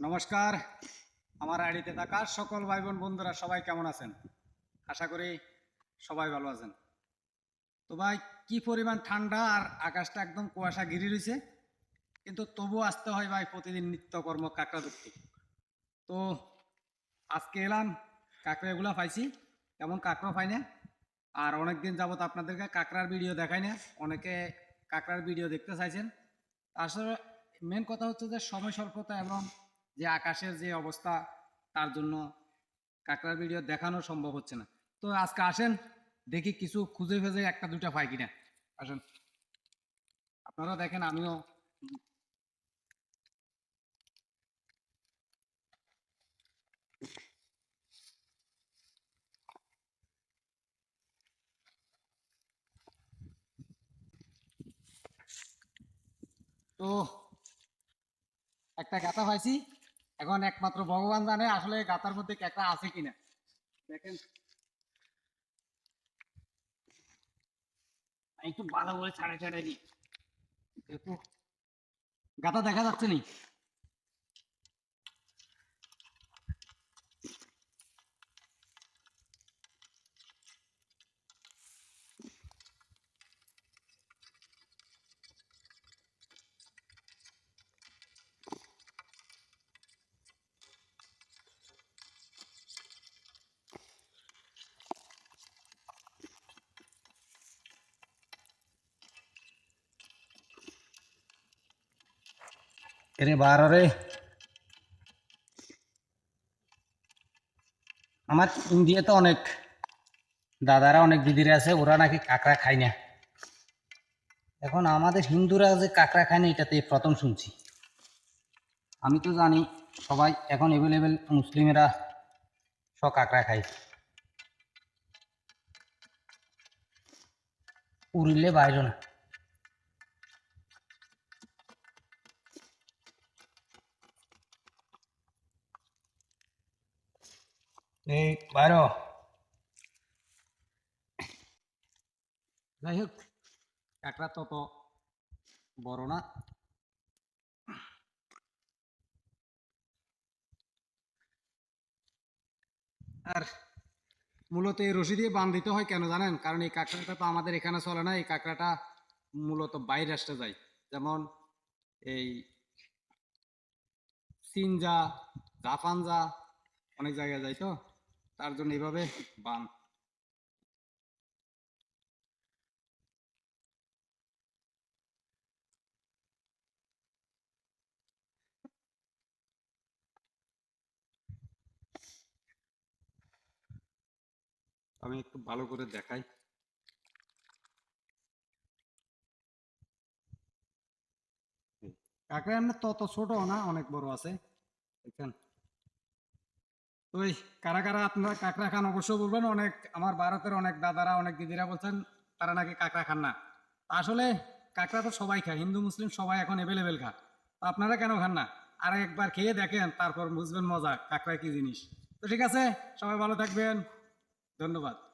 নমস্কার। আমার আইডিতে থাকা সকল ভাই বোন বন্ধুরা, সবাই কেমন আছেন? আশা করি সবাই ভালো আছেন। তো ভাই, কি পরিমাণ ঠান্ডা আর আকাশটা একদম কুয়াশা ঘিরে রয়েছে, কিন্তু তবু আসতে হয় ভাই প্রতিদিন নিত্যকর্ম কাঁকড়া ধরতে তো আজকে এলাম, কাঁকড়াগুলো পাইছি তেমন কাঁকড়া পাই না? আর অনেক দিন যাবত আপনাদেরকে কাঁকড়ার ভিডিও দেখাই না, অনেকে কাঁকড়ার ভিডিও দেখতে চাইছেন। আসলে মেন কথা হচ্ছে যে সময় স্বল্পতা এবং যে আকাশের যে অবস্থা, তার জন্য কাঁকড়ার ভিডিও দেখানো সম্ভব হচ্ছে না। তো আজকে আসেন, দেখি কিছু খুঁজে ফেজে একটা দুটা পাই কিনা। আসেন। আপনারা দেখেন, আমিও তো একটা গাতা পাইছি। এখন একমাত্র ভগবান জানে আসলে গাতার মধ্যে ক্যাকড়া আছে কিনা। দেখেন। একটু ভালো করে ছাড়ে ছাড়ে দিই। দেখো। গাতা দেখা যাচ্ছে নি? এরে বার রে। আমার ইন্ডিয়াতে অনেক দাদারা, অনেক দিদিরা আছে, ওরা নাকি কাঁকড়া খায় না। এখন আমাদের হিন্দুরা যে কাঁকড়া খায় না, এটাতে প্রথম শুনছি। আমি তো জানি সবাই এখন অ্যাভেলেবেল মুসলিমেরা সব কাঁকড়া খায়। উড়িলে বাইরে না। যাই হোক কাঁকড়া তত বড় না আর মূলত এই রশি দিয়ে বান দিতে হয় কেন জানেন? কারণ এই কাঁকড়াটা তো আমাদের এখানে চলে না, এই কাঁকড়াটা মূলত বাইরে আসতে যায়। যেমন এই সিনজা জাপানজা অনেক জায়গায় যায় তো? তার জন্য এইভাবে বান। আমি একটু ভালো করে দেখাই। কাঁকড়া তত ছোট না, অনেক বড় আছে। দেখছেন এই কারা কারা আপনারা কাঁকড়া খান অবশ্যই বলবেন। অনেক আমার ভারতের অনেক দাদারা, অনেক দিদিরা বলছেন, তারা নাকি কাঁকড়া খান না। আসলে কাঁকড়া তো সবাই খায়, হিন্দু, মুসলিম সবাই এখন অ্যাভেলেবেল খায়। আপনারা কেন খান না? আর একবার খেয়ে দেখেন, তারপর বুঝবেন মজা কাঁকড়া কি জিনিস। তো ঠিক আছে, সবাই ভালো থাকবেন। ধন্যবাদ।